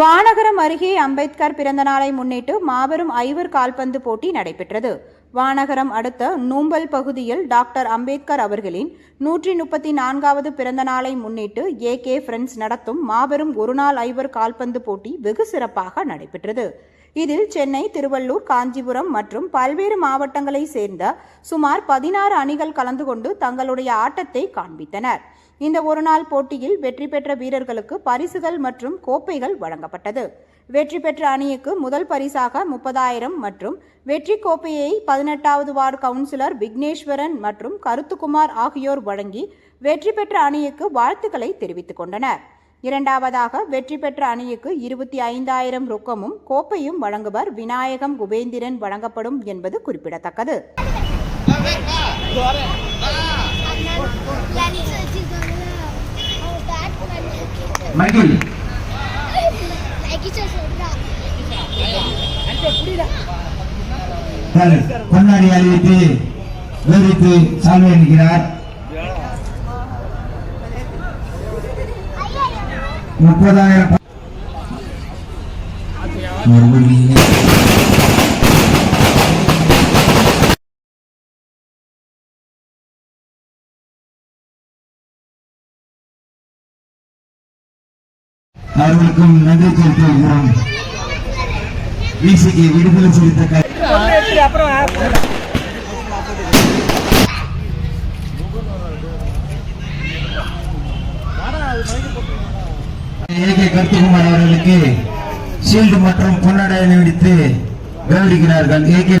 வானகரம் அருகே அம்பேத்கர் பிறந்த நாளை முன்னிட்டு மாபெரும் ஐவர் கால்பந்து போட்டி நடைபெற்றது. வானகரம் அடுத்த நூம்பல் பகுதியில் டாக்டர் அம்பேத்கர் அவர்களின் நூற்றி முப்பத்தி நான்காவது பிறந்த நாளை முன்னிட்டு ஏ கே ஃப்ரெண்ட்ஸ் நடத்தும் மாபெரும் ஒருநாள் ஐவர் கால்பந்து போட்டி வெகு சிறப்பாக நடைபெற்றது. இதில் சென்னை திருவள்ளூர் காஞ்சிபுரம் மற்றும் பல்வேறு மாவட்டங்களைச் சேர்ந்த சுமார் பதினாறு அணிகள் கலந்து கொண்டு தங்களுடைய ஆட்டத்தை காண்பித்தனர். இந்த ஒருநாள் போட்டியில் வெற்றி பெற்ற வீரர்களுக்கு பரிசுகள் மற்றும் கோப்பைகள் வழங்கப்பட்டது. வெற்றி பெற்ற அணிக்கு முதல் பரிசாக முப்பதாயிரம் மற்றும் வெற்றி கோப்பையை பதினெட்டாவது வார்டு கவுன்சிலர் விக்னேஸ்வரன் மற்றும் கருத்துக்குமார் ஆகியோர் வழங்கி வெற்றி பெற்ற அணிக்கு வாழ்த்துக்களை தெரிவித்துக் கொண்டனர். இரண்டாவதாக வெற்றி பெற்ற அணிக்கு இருபத்தி ஐந்தாயிரம் ரொக்கமும் கோப்பையும் வழங்குவர் விநாயகம் குபேந்திரன் வழங்கப்படும் என்பது குறிப்பிடத்தக்கது. கொண்டாடி அறிவித்து அவங்க பேட் முப்பதாயிரம் மறுபடியும் அவர்களுக்கும் நன்றி செலுத்தி வருகிறோம் வீசிக்கு விடுதலை சிறுத்த ஏகே கருத்துக்குமார் அவர்களுக்கு ஷீல்டு மற்றும் பொன்னாடை விடுத்து கௌரவிக்கிறார்கள் ஏகே